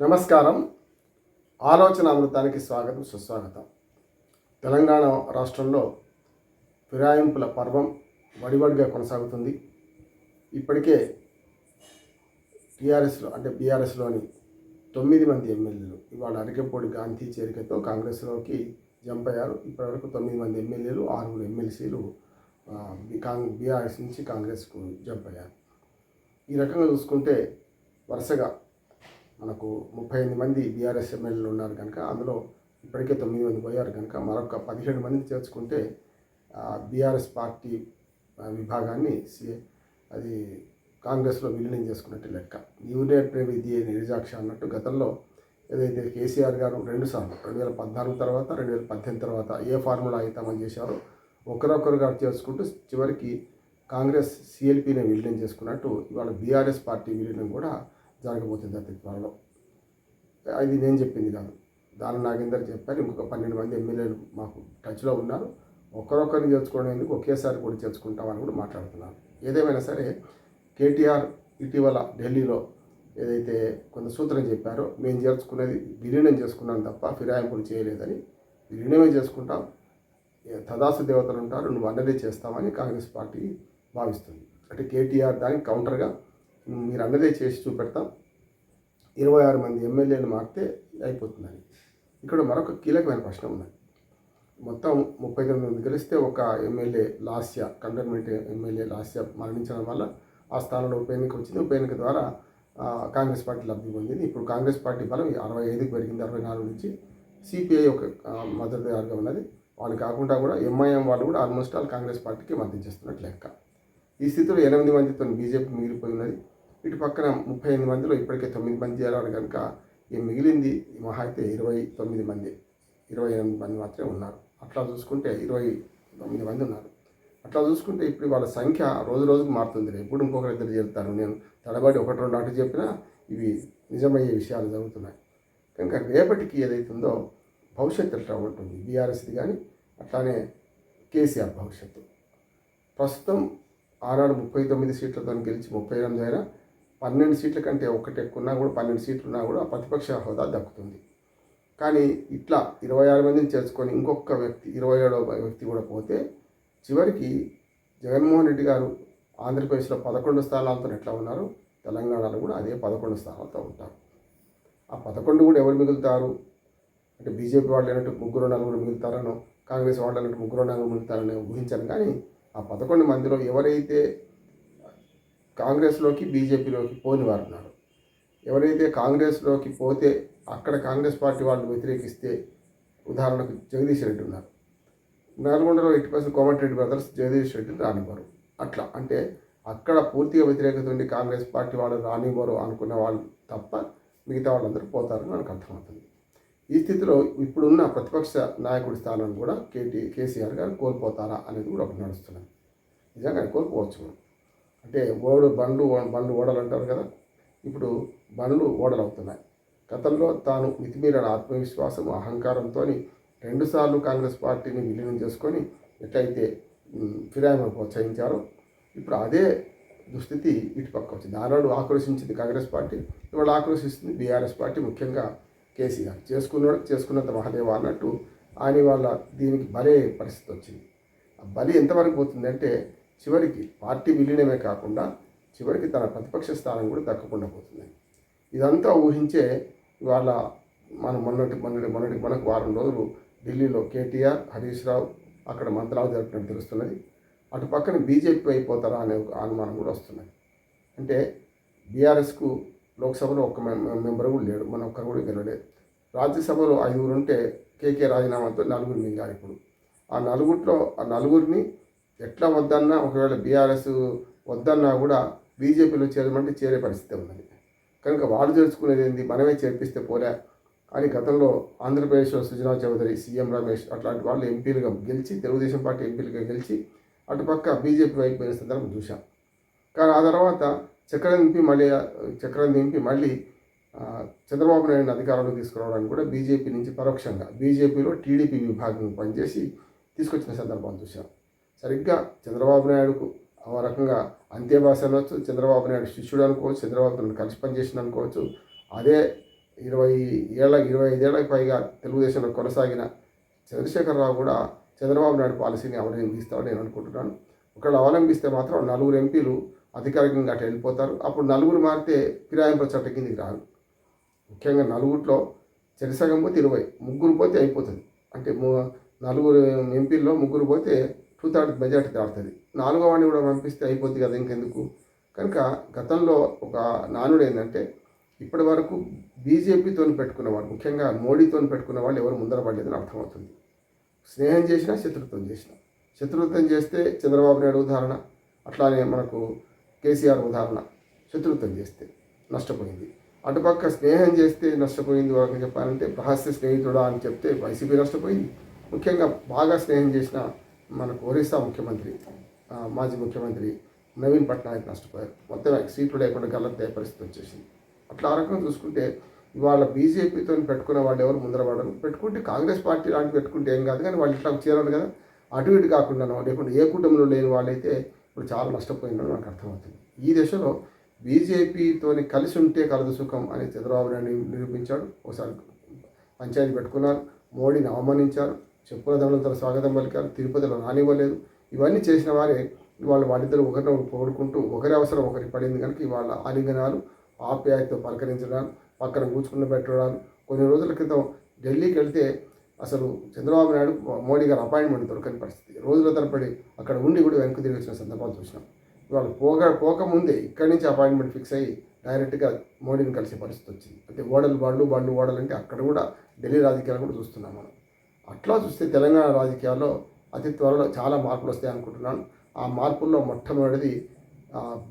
నమస్కారం. ఆలోచన అమృతానికి స్వాగతం సుస్వాగతం. తెలంగాణ రాష్ట్రంలో ఫిరాయింపుల పర్వం వడివడిగా కొనసాగుతుంది. ఇప్పటికే టీఆర్ఎస్లో అంటే బీఆర్ఎస్లోని తొమ్మిది మంది ఎమ్మెల్యేలు ఇవాళ అరికెపూడి గాంధీ చేరికతో కాంగ్రెస్లోకి జంప్ అయ్యారు. ఇప్పటివరకు తొమ్మిది మంది ఎమ్మెల్యేలు ఆరుగురు ఎమ్మెల్సీలు కాంగ్ బీఆర్ఎస్ నుంచి కాంగ్రెస్కు జంప్ అయ్యారు. ఈ రకంగా చూసుకుంటే వరుసగా మనకు ముప్పై ఎనిమిది మంది బీఆర్ఎస్ ఎమ్మెల్యేలు ఉన్నారు కనుక అందులో ఇప్పటికే తొమ్మిది మంది పోయారు కనుక మరొక పదిహేడు మందిని చేర్చుకుంటే బీఆర్ఎస్ పార్టీ విభాగాన్ని సి అది కాంగ్రెస్లో విలీనం చేసుకున్నట్టు లెక్క. యూనియన్ విద్య నిరజాక్ష అన్నట్టు గతంలో ఏదైతే కేసీఆర్ గారు రెండు సార్లు రెండు వేల పద్నాలుగు తర్వాత రెండు వేల పద్దెనిమిది తర్వాత ఏ ఫార్ములా అయితే అమలు చేశారో ఒకరొకరుగా చేసుకుంటూ చివరికి కాంగ్రెస్ సిఎల్పీని విలీనం చేసుకున్నట్టు ఇవాళ బీఆర్ఎస్ పార్టీ విలీనం కూడా జరగబోతుంది అతి త్వరలో అది నేను చెప్పింది కాదు. దాని నాగేందర్ చెప్పారు. ఇంకొక పన్నెండు మంది ఎమ్మెల్యేలు మాకు టచ్లో ఉన్నారు. ఒకరొకరిని చేర్చుకునేందుకు ఒకేసారి కూడా చేర్చుకుంటామని కూడా మాట్లాడుతున్నారు. ఏదేమైనా సరే కేటీఆర్ ఇటీవల ఢిల్లీలో ఏదైతే కొంత సూత్రం చెప్పారో మేము చేర్చుకునేది విలీనం చేసుకున్నాం తప్ప ఫిరాయింపులు చేయలేదని విలీనమే చేసుకుంటాం. ఏ తదాసు దేవతలు ఉంటారు. నువ్వు అన్నదే చేస్తామని కాంగ్రెస్ పార్టీ భావిస్తుంది. అంటే కేటీఆర్ దానికి కౌంటర్గా మీరు అన్నదే చేసి చూపెడతాం. ఇరవై ఆరు మంది ఎమ్మెల్యేలు మారితే అయిపోతుందని. ఇక్కడ మరొక కీలకమైన ప్రశ్న ఉన్నది. మొత్తం ముప్పై తొమ్మిది మంది గెలిస్తే ఒక MLA Lasya Cantonment MLA Lasya మరణించడం వల్ల ఆ స్థానంలో ఉప ఎన్నిక వచ్చింది. ఉప ఎన్నిక ద్వారా కాంగ్రెస్ పార్టీ లబ్ధి పొందింది. ఇప్పుడు కాంగ్రెస్ పార్టీ బలం అరవై ఐదుకి పెరిగింది. అరవై నాలుగు నుంచి సిపిఐ ఒక మద్దతుదారుగా ఉన్నది. వాళ్ళు కాకుండా కూడా ఎంఐఎం వాళ్ళు కూడా ఆల్మోస్ట్ ఆల్ కాంగ్రెస్ పార్టీకి మద్దతు చేస్తున్నట్లు లెక్క. ఈ స్థితిలో ఎనిమిది మందితో బీజేపీ మిగిలిపోయి ఉన్నది. ఇటు పక్కన ముప్పై ఎనిమిది మందిలో ఇప్పటికే తొమ్మిది మంది చేరారు కనుక ఈ మిగిలింది మహా అయితే ఇరవై తొమ్మిది మంది ఇరవై ఎనిమిది మంది మాత్రమే ఉన్నారు. అట్లా చూసుకుంటే ఇరవై తొమ్మిది మంది ఉన్నారు. అట్లా చూసుకుంటే ఇప్పుడు వాళ్ళ సంఖ్య రోజు రోజుకు మారుతుంది. ఎప్పుడు ఇంకొకరు ఇద్దరు చేరుతారు. నేను తడబడి ఒకటి రెండు అటు చెప్పినా ఇవి నిజమయ్యే విషయాలు జరుగుతున్నాయి. కనుక రేపటికి ఏదైతుందో భవిష్యత్తు ఎట్లా ఉంటుంది? బీఆర్ఎస్ది కానీ అట్లానే కేసీఆర్ భవిష్యత్తు. ప్రస్తుతం ఆనాడు ముప్పై తొమ్మిది సీట్లతో గెలిచి ముప్పై ఎనిమిది అయినా పన్నెండు సీట్ల కంటే ఒకటి ఎక్కువన్నా కూడా పన్నెండు సీట్లు ఉన్నా కూడా ప్రతిపక్ష హోదా దక్కుతుంది. కానీ ఇట్లా ఇరవై ఆరు మందిని చేర్చుకొని ఇంకొక వ్యక్తి ఇరవై ఏడవ వ్యక్తి కూడా పోతే చివరికి జగన్మోహన్ రెడ్డి గారు ఆంధ్రప్రదేశ్లో పదకొండు స్థానాలతో ఎట్లా ఉన్నారు? తెలంగాణలో కూడా అదే పదకొండు స్థానాలతో ఉంటారు. ఆ పదకొండు కూడా ఎవరు మిగులుతారు? అంటే బీజేపీ వాళ్ళు అన్నట్టు ముగ్గురు నలుగురు మిగులుతారనో కాంగ్రెస్ వాళ్ళు అన్నట్టు ముగ్గురు నలుగురు మిగులుతారని ఊహించాను. కానీ ఆ పదకొండు మందిలో ఎవరైతే కాంగ్రెస్లోకి బీజేపీలోకి పోని వారు ఉన్నారు. ఎవరైతే కాంగ్రెస్లోకి పోతే అక్కడ కాంగ్రెస్ పార్టీ వాళ్ళు వ్యతిరేకిస్తే ఉదాహరణకు జగదీష్ రెడ్డి ఉన్నారు. నల్గొండలో eighty percent Komatireddy brothers Jagadish రెడ్డిని రానివ్వరు. అట్లా అంటే అక్కడ పూర్తిగా వ్యతిరేకత ఉండి కాంగ్రెస్ పార్టీ వాళ్ళు రానివ్వరు అనుకున్న వాళ్ళు తప్ప మిగతా వాళ్ళందరూ పోతారని మనకు అర్థమవుతుంది. ఈ స్థితిలో ఇప్పుడున్న ప్రతిపక్ష నాయకుడి స్థానం కూడా కేటీ కేసీఆర్ గారు కోల్పోతారా అనేది కూడా ఒకటి నడుస్తున్నాను నిజంగా కోల్పోవచ్చు మనం. అంటే ఓడు బండ్లు బండ్లు ఓడలు అంటారు కదా? ఇప్పుడు బండ్లు ఓడలు అవుతున్నాయి గతంలో తాను మితిమీరిన ఆత్మవిశ్వాసం అహంకారంతో రెండుసార్లు కాంగ్రెస్ పార్టీని విలీనం చేసుకొని ఎట్లయితే ఉమ్, ప్రోత్సహించారో ఇప్పుడు అదే దుస్థితి ఇటుపక్క వచ్చింది. ఆనాడు ఆక్రోశించింది కాంగ్రెస్ పార్టీ ఇవాళ ఆక్రోశిస్తుంది బీఆర్ఎస్ పార్టీ ముఖ్యంగా కేసీఆర్. చేసుకున్నాడు చేసుకున్నంత మహాదేవ అన్నట్టు ఆయన వాళ్ళ దీనికి బలే పరిస్థితి వచ్చింది. ఆ బలి ఎంతవరకు పోతుందంటే చివరికి పార్టీ విలీనమే కాకుండా చివరికి తన ప్రతిపక్ష స్థానం కూడా దక్కకుండా పోతుంది. ఇదంతా ఊహించే ఇవాళ మనం మొన్నటి మొన్నటి మొన్నటి మనకు వారం రోజులు ఢిల్లీలో కేటీఆర్ హరీష్ రావు అక్కడ మంత్రాలు జరిపినట్టు తెలుస్తున్నది. అటు పక్కన బీజేపీ అయిపోతారా అనే ఒక అనుమానం కూడా వస్తున్నది. అంటే బీఆర్ఎస్కు లోక్సభలో ఒక్క మెంబర్ కూడా లేడు మన ఒక్కరు కూడా గెలవలేదు. రాజ్యసభలో ఐదుగురు ఉంటే కేకే రాజీనామాతో నలుగురు మింగారు ఇప్పుడు. ఆ నలుగురిలో ఆ నలుగురిని ఎట్లా వద్దన్నా ఒకవేళ బీఆర్ఎస్ వద్దన్నా కూడా బీజేపీలో చేరమంటే చేరే పరిస్థితి ఉన్నది. కనుక వాళ్ళు తెలుసుకునేది ఏంది? మనమే చేర్పిస్తే పోలే. అని గతంలో ఆంధ్రప్రదేశ్లో సుజనా చౌదరి సీఎం రమేష్ అట్లాంటి వాళ్ళు ఎంపీలుగా గెలిచి తెలుగుదేశం పార్టీ ఎంపీలుగా గెలిచి అటుపక్క బీజేపీ వైపు పోయిన సందర్భం చూశాం. కానీ ఆ తర్వాత చక్రం దింపి మళ్ళీ చక్రం దింపి మళ్ళీ చంద్రబాబు నాయుడు అధికారంలోకి తీసుకురావడానికి కూడా బీజేపీ నుంచి పరోక్షంగా బీజేపీలో టీడీపీ విభాగం పనిచేసి తీసుకొచ్చిన సందర్భం చూశాం. సరిగ్గా చంద్రబాబు నాయుడుకు ఆ రకంగా అంత్యభాష అనవచ్చు చంద్రబాబు నాయుడు శిష్యుడు అనుకోవచ్చు చంద్రబాబు నాయుడు కలిసి పనిచేసిన అనుకోవచ్చు. అదే ఇరవై ఏళ్ళ ఇరవై ఐదేళ్ళకు పైగా తెలుగుదేశంలో కొనసాగిన చంద్రశేఖరరావు కూడా చంద్రబాబు నాయుడు పాలసీని అవలంబిస్తామని నేను అనుకుంటున్నాను. ఒకళ్ళు అవలంబిస్తే మాత్రం నలుగురు ఎంపీలు అధికారికంగా అటు వెళ్ళిపోతారు. అప్పుడు నలుగురు మారితే ఫిరాయింపుల చట్టం కిందికి రాదు. ముఖ్యంగా నలుగురిలో చెరిసగం పోతే ఇరవై ముగ్గురు పోతే అయిపోతుంది. అంటే నలుగురు ఎంపీల్లో ముగ్గురు పోతే టూ థర్డ్ మెజార్టీ దాడుతుంది నాలుగో వాడిని కూడా పంపిస్తే అయిపోద్ది కదా ఇంకెందుకు? కనుక గతంలో ఒక నానుడు ఏంటంటే ఇప్పటి వరకు బీజేపీతో పెట్టుకున్న వాళ్ళు ముఖ్యంగా మోడీతో పెట్టుకున్న వాళ్ళు ఎవరు ముందర పడలేదని అర్థమవుతుంది. స్నేహం చేసినా శత్రుత్వం చేసినా. శత్రుత్వం చేస్తే చంద్రబాబు నాయుడు ఉదాహరణ అట్లానే మనకు కేసీఆర్ ఉదాహరణ శత్రుత్వం చేస్తే నష్టపోయింది. అటుపక్క స్నేహం చేస్తే నష్టపోయింది వాళ్ళకి చెప్పాలంటే రహస్య స్నేహితుడా అని చెప్తే వైసీపీ నష్టపోయింది. ముఖ్యంగా బాగా స్నేహం చేసిన మనకు ఒరిస్సా ముఖ్యమంత్రి మాజీ ముఖ్యమంత్రి నవీన్ పట్నాయక్ నష్టపోయారు మొత్తం సీట్లు లేకుండా గల్లంతే పరిస్థితి వచ్చేసింది. అట్లా ఆ రకంగా చూసుకుంటే ఇవాళ బీజేపీతో పెట్టుకున్న వాళ్ళు ఎవరు ముందర పడరు. పెట్టుకుంటే కాంగ్రెస్ పార్టీ లాంటి పెట్టుకుంటే ఏం కాదు. కానీ వాళ్ళు ఇట్లా చేరాలి కదా. అటు ఇటు కాకుండా లేకుండా ఏ కుటుంబంలో లేని వాళ్ళైతే ఇప్పుడు చాలా నష్టపోయిందని నాకు అర్థమవుతుంది. ఈ దశలో బీజేపీతో కలిసి ఉంటే కలదు సుఖం అని చంద్రబాబు నాయుడు నిరూపించాడు. ఒకసారి పంచాయతీ పెట్టుకున్నారు. మోడీని అవమానించారు. చెప్పుల దండలతో స్వాగతం పలికారు. తిరుపతిలో రానివ్వలేదు. ఇవన్నీ చేసిన వారే వాళ్ళు వాళ్ళిద్దరు ఒకరిని పొగుడుకుంటూ ఒకరి అవసరం ఒకరికి పడింది కనుక ఇవాళ ఆలింగనాలు ఆప్యాయతతో పలకరించడాలు పక్కన కూర్చుకుని పెట్టడాలు. కొన్ని రోజుల క్రితం ఢిల్లీకి వెళ్తే అసలు చంద్రబాబు నాయుడు మోడీ గారు అపాయింట్మెంట్ దొరకని పరిస్థితి. రోజుల తరపడి అక్కడ ఉండి కూడా వెనక్కి తిరిగి వచ్చిన సందర్భాలు చూసినాం. ఇవాళ పోక పోకముందే ఇక్కడి నుంచి అపాయింట్మెంట్ ఫిక్స్ అయ్యి డైరెక్ట్గా మోడీని కలిసే పరిస్థితి వచ్చింది. అంటే ఓడలు బండ్లు బండ్లు ఓడలు అంటే అక్కడ కూడా ఢిల్లీ రాజకీయాలు కూడా చూస్తున్నాం మనం. అట్లా చూస్తే తెలంగాణ రాజకీయాల్లో అతి త్వరలో చాలా మార్పులు వస్తాయి అనుకుంటున్నాను. ఆ మార్పుల్లో మొట్టమొదటిది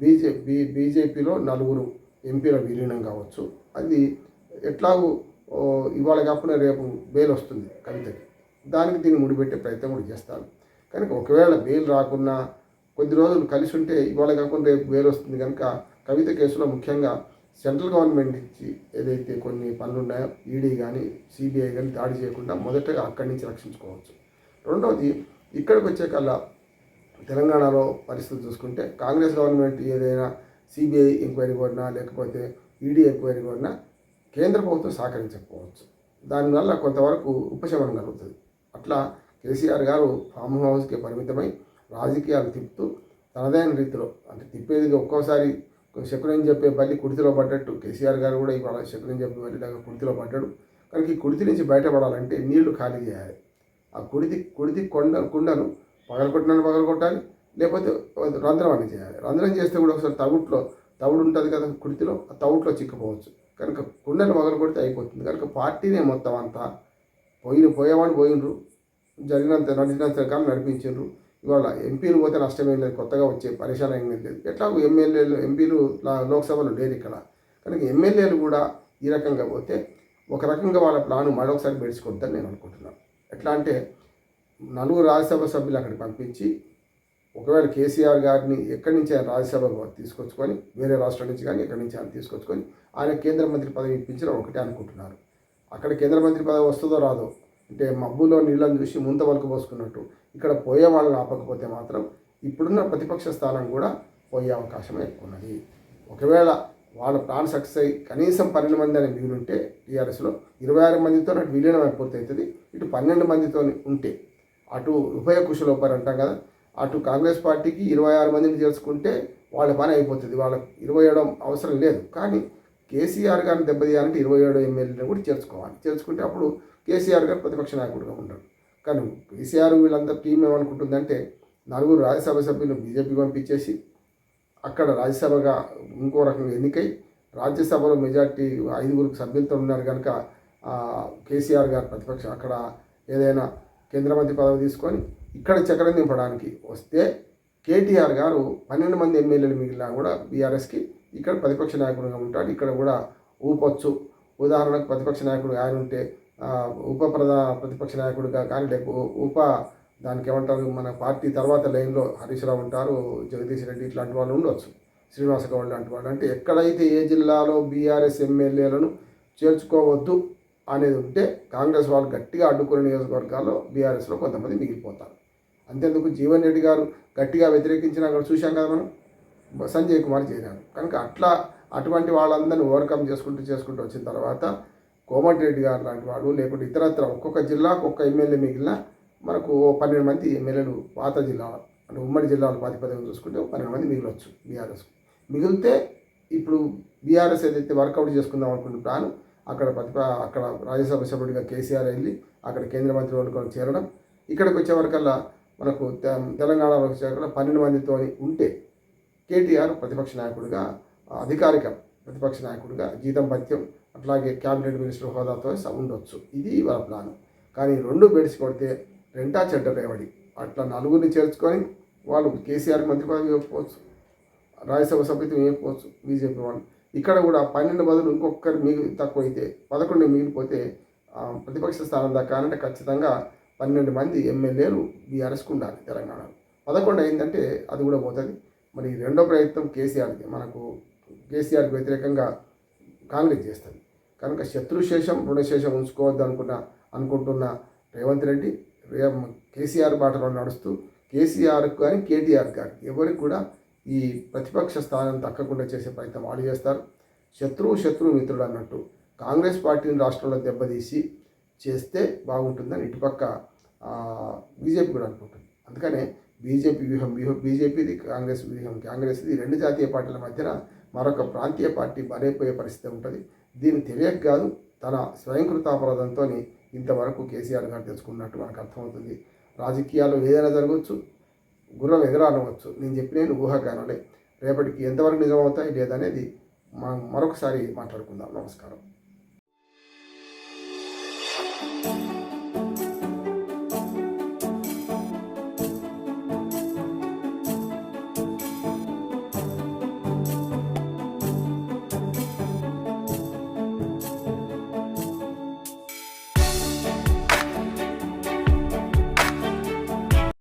బీజే బీ బీజేపీలో నలుగురు ఎంపీల విలీనం కావచ్చు. అది ఎట్లాగూ ఇవాళ కాకుండా రేపు బెయిల్ వస్తుంది కవితకి. దానికి దీన్ని ముడిపెట్టే ప్రయత్నం కూడా చేస్తాను. కనుక ఒకవేళ బెయిల్ రాకున్నా కొద్ది రోజులు కలిసి ఉంటే ఇవాళ కాకుండా రేపు బెయిల్ వస్తుంది కనుక కవిత కేసులో ముఖ్యంగా సెంట్రల్ గవర్నమెంట్ నుంచి ఏదైతే కొన్ని పనులు ఉన్నాయో ఈడీ కానీ సిబిఐ కానీ దాడి చేయకుండా మొదటగా అక్కడి నుంచి రక్షించుకోవచ్చు. రెండవది ఇక్కడికి వచ్చే కల్లా తెలంగాణలో పరిస్థితి చూసుకుంటే కాంగ్రెస్ గవర్నమెంట్ ఏదైనా సిబిఐ ఎంక్వైరీ కొన్నా లేకపోతే ఈడీ ఎంక్వైరీ కొన్నా కేంద్ర ప్రభుత్వం సహకరించకపోవచ్చు. దానివల్ల కొంతవరకు ఉపశమనం కలుగుతుంది. అట్లా కేసీఆర్ గారు ఫామ్ హౌస్కి పరిమితమై రాజకీయాలు తిప్పుతూ తనదైన రీతిలో అంటే తిప్పేది ఒక్కోసారి శకునం చెప్పే బల్లి కుడితిలో పడ్డట్టు. కేసీఆర్ గారు కూడా ఇవాళ శకునం చెప్పే బల్లిలాగా కుడితిలో పడ్డాడు. కనుక ఈ కుడితి నుంచి బయటపడాలంటే నీళ్ళు ఖాళీ చేయాలి. ఆ కుడితి కుడితి కొండ కుండను పగలగొట్టినని పగలగొట్టాలి. లేకపోతే రంధ్రం అని చేయాలి. రంధ్రం చేస్తే కూడా ఒకసారి తవుట్లో తవుడు ఉంటుంది కదా కుడితిలో ఆ తవుట్లో చిక్కుపోవచ్చు కనుక కుండను పగలగొడితే అయిపోతుంది. కనుక పార్టీనే మొత్తం అంతా పోయిన పోయేవాడు పోయినరు. జరిగినంత నడిచినంత కాలం నడిపించారు ఇవాళ ఎంపీలు పోతే నష్టమేం లేదు కొత్తగా వచ్చే పరిశాలం ఏం లేదు. ఎట్లా ఎమ్మెల్యేలు ఎంపీలు లా- లోక్సభలో లేరు ఇక్కడ. కనుక ఎమ్మెల్యేలు కూడా ఈ రకంగా పోతే ఒక రకంగా వాళ్ళ ప్లాను మరొకసారి పెంచుకుంటారని నేను అనుకుంటున్నాను ఎట్లా అంటే నలుగురు రాజ్యసభ సభ్యులు అక్కడికి పంపించి ఒకవేళ కేసీఆర్ గారిని ఎక్కడి నుంచి ఆయన రాజ్యసభకు తీసుకొచ్చుకొని వేరే రాష్ట్రం నుంచి కానీ ఎక్కడి నుంచి ఆయన తీసుకొచ్చుకొని ఆయన కేంద్ర మంత్రి పదవి ఇప్పించడం ఒకటే అనుకుంటున్నారు. అక్కడ కేంద్ర మంత్రి పదవి వస్తుందో రాదో అంటే మబ్బులో నీళ్ళని చూసి ముంత వరకు పోసుకున్నట్టు ఇక్కడ పోయే వాళ్ళని ఆపకపోతే మాత్రం ఇప్పుడున్న ప్రతిపక్ష స్థానం కూడా పోయే అవకాశం ఎక్కువ ఉన్నది ఒకవేళ వాళ్ళ ప్లాన్ సక్సెస్ అయ్యి కనీసం పన్నెండు మంది అనే వీలుంటే టీఆర్ఎస్లో ఇరవై ఆరు మందితో అటు విలీనం అయిపోతే ఇటు పన్నెండు మందితో ఉంటే. అటు ఉభయ కుశలోపారు అంటాం కదా అటు కాంగ్రెస్ పార్టీకి ఇరవై ఆరు మందిని చేర్చుకుంటే వాళ్ళ పని అయిపోతుంది వాళ్ళకి ఇరవై ఏడో అవసరం లేదు. కానీ కేసీఆర్ గారిని దెబ్బతీయాలంటే ఇరవై ఏడు ఎమ్మెల్యేని కూడా చేర్చుకోవాలి. చేర్చుకుంటే అప్పుడు కేసీఆర్ గారు ప్రతిపక్ష నాయకుడిగా ఉంటారు కానీ కేసీఆర్ వీళ్ళంతా టీం ఏమనుకుంటుందంటే నలుగురు రాజ్యసభ సభ్యులు బీజేపీ పంపించేసి అక్కడ రాజ్యసభగా ఇంకో రకంగా ఎన్నికై రాజ్యసభలో మెజార్టీ ఐదుగురు సభ్యులతో ఉన్నారు కనుక కేసీఆర్ గారు ప్రతిపక్షం అక్కడ ఏదైనా కేంద్ర మంత్రి పదవి తీసుకొని ఇక్కడ చక్రం దింపడానికి వస్తే కేటీఆర్ గారు పన్నెండు మంది ఎమ్మెల్యేలు మిగిలినా కూడా బీఆర్ఎస్కి ఇక్కడ ప్రతిపక్ష నాయకుడుగా ఉంటాడు. ఇక్కడ కూడా ఊపొచ్చు. ఉదాహరణకు ప్రతిపక్ష నాయకుడు ఆయన ఉంటే ఉప ప్రధా ప్రతిపక్ష నాయకుడుగా కానీ లేకపోతే ఉప దానికి ఏమంటారు మన పార్టీ తర్వాత లైన్లో హరీష్ రావు ఉంటారు జగదీష్ రెడ్డి ఇట్లాంటి వాళ్ళు ఉండొచ్చు. శ్రీనివాస గౌడ్ లాంటి వాళ్ళు. అంటే ఎక్కడైతే ఏ జిల్లాలో బీఆర్ఎస్ ఎమ్మెల్యేలను చేర్చుకోవద్దు అనేది ఉంటే కాంగ్రెస్ వాళ్ళు గట్టిగా అడ్డుకునే నియోజకవర్గాల్లో బీఆర్ఎస్లో కొంతమంది మిగిలిపోతారు. అంతేందుకు జీవన్ రెడ్డి గారు గట్టిగా వ్యతిరేకించిన అక్కడ చూశాం కదా మనం? సంజయ్ కుమార్ చేరారు. కనుక అట్లా అటువంటి వాళ్ళందరినీ ఓవర్కమ్ చేసుకుంటూ చేసుకుంటూ వచ్చిన తర్వాత కోమటిరెడ్డి గారు లాంటి వాడు లేకుంటే ఇతరత్ర ఒక్కొక్క జిల్లాకు ఒక్క ఎమ్మెల్యే మిగిలిన మనకు పన్నెండు మంది ఎమ్మెల్యేలు పాత జిల్లాలో అంటే ఉమ్మడి జిల్లాలో ప్రాతిపదికన చూసుకుంటే పన్నెండు మంది మిగిలొచ్చు బీఆర్ఎస్. మిగిలితే ఇప్పుడు బీఆర్ఎస్ ఏదైతే వర్కౌట్ చేసుకుందాం అనుకున్న ప్లాన్ అక్కడ ప్రతిప అక్కడ రాజ్యసభ సభ్యుడిగా కేసీఆర్ వెళ్ళి అక్కడ కేంద్ర మంత్రి వర్గంలో చేరడం ఇక్కడికి వచ్చే వరకల్లా మనకు తె- తెలంగాణలో వచ్చేవరకల్లా పన్నెండు మందితో ఉంటే కేటీఆర్ ప్రతిపక్ష నాయకుడిగా అధికారిక ప్రతిపక్ష నాయకుడిగా జీతం భత్యం అట్లాగే క్యాబినెట్ మినిస్టర్ హోదాతో ఉండొచ్చు. ఇది వాళ్ళ ప్లాన్. కానీ రెండు బెడ్స్ కొడితే రెంటా చెడ్డ రేవడి. అట్లా నలుగురిని చేర్చుకొని వాళ్ళు కేసీఆర్ మంత్రి పదవి ఇవ్వకపోవచ్చు రాజ్యసభ సభ్యత్వం ఇవ్వకపోవచ్చు బీజేపీ వాళ్ళు. ఇక్కడ కూడా పన్నెండు బదులు ఇంకొకరు మిగిలి తక్కువ అయితే పదకొండు మిగిలిపోతే ప్రతిపక్ష స్థానం దక్కాలంటే ఖచ్చితంగా పన్నెండు మంది ఎమ్మెల్యేలు బీఆర్ఎస్కు ఉండాలి తెలంగాణలో. పదకొండు అయిందంటే అది కూడా పోతుంది. మరి రెండో ప్రయత్నం కేసీఆర్కి మనకు కేసీఆర్కి వ్యతిరేకంగా కాంగ్రెస్ చేస్తుంది. కనుక శత్రుశేషం రుణశేషం ఉంచుకోవద్దు అనుకున్న అనుకుంటున్న రేవంత్ రెడ్డి రే కేసీఆర్ బాటలో నడుస్తూ కేసీఆర్ కానీ కేటీఆర్ కానీ ఎవరికి కూడా ఈ ప్రతిపక్ష స్థానం తక్కకుండా చేసే ప్రయత్నం వాళ్ళు చేస్తారు. శత్రువు శత్రువు మిత్రుడు అన్నట్టు కాంగ్రెస్ పార్టీని రాష్ట్రంలో దెబ్బతీసి చేస్తే బాగుంటుందని ఇటుపక్క బీజేపీ కూడా అనుకుంటుంది. అందుకనే బీజేపీ వ్యూహం వ్యూహం బీజేపీది కాంగ్రెస్ వ్యూహం. కాంగ్రెస్ది రెండు జాతీయ పార్టీల మధ్యన మరొక ప్రాంతీయ పార్టీ బలైపోయే పరిస్థితి ఉంటుంది. దీన్ని తెలియక కాదు తన స్వయంకృతాపరాధంతో ఇంతవరకు కేసీఆర్ గారు తెలుసుకున్నట్టు మనకు అర్థమవుతుంది. రాజకీయాలు ఏదైనా జరగవచ్చు గుర్రం ఎదురానవచ్చు నేను చెప్పిన ఊహాగానాలే. రేపటికి ఎంతవరకు నిజమవుతాయి లేదనేది మనం మరొకసారి మాట్లాడుకుందాం. నమస్కారం.